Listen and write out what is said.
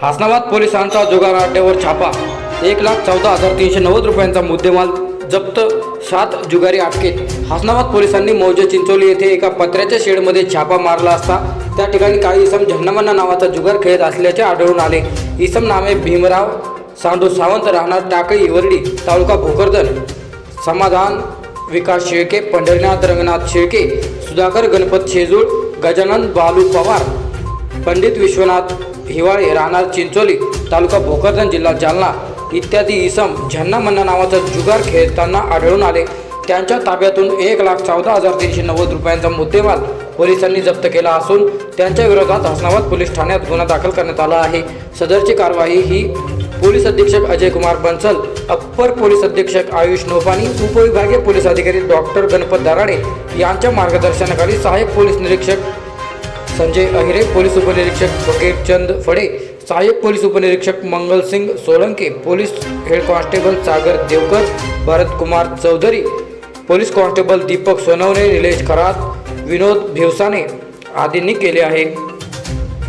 हासनाबाद पोलिसांचा जुगार अड्ड्यावर छापा. एक लाख चौदा हजार तीनशे नव्वद रुपयांचा मुद्देमाल जप्त सात जुगारी अटकेत. हासनाबाद पोलिसांनी मौजे चिंचोली येथे एका पत्र्याच्या शेडमध्ये छापा मारला असता त्या ठिकाणी काही इसम झन्नामन्ना नावाचा जुगार खेळत असल्याचे आढळून आले. इसम नामे भीमराव सांडू सावंत राहणार टाकळी वरडी तालुका भोकरदन. समाधान विकास शेळके पंढरीनाथ रंगनाथ शेळके सुधाकर गणपत शेजूळ गजानन बालू पवार पंडित विश्वनाथ हिवाळे राहणार चिंचोली तालुका भोकरदन जिल्हा जालना इत्यादी इसम झन्ना मन्ना नावाचा जुगार खेळताना आढळून आले. त्यांच्या ताब्यातून एक लाख चौदा हजार तीनशे नव्वद रुपयांचा मुद्देमाल पोलिसांनी जप्त केला असून त्यांच्या विरोधात हसनाबाद पोलीस ठाण्यात गुन्हा दाखल करण्यात आला आहे. सदरची कारवाई ही पोलीस अधीक्षक अजय कुमार बन्सल अप्पर पोलीस अधीक्षक आयुष नोपानी उपविभागीय पोलीस अधिकारी डॉक्टर गणपत दराडे यांच्या मार्गदर्शनाखाली सहाय्यक पोलीस निरीक्षक संजय अहिरे पोलीस उपनिरीक्षक बकेटचंद फडे सहाय्यक पोलीस उपनिरीक्षक Mangalsing Solanke police head constable Sagar Devkar Bharatkumar Chaudhari police constable Deepak Sonawane Nilesh Kharat Vinod Bhivsane आदींनी केले आहे.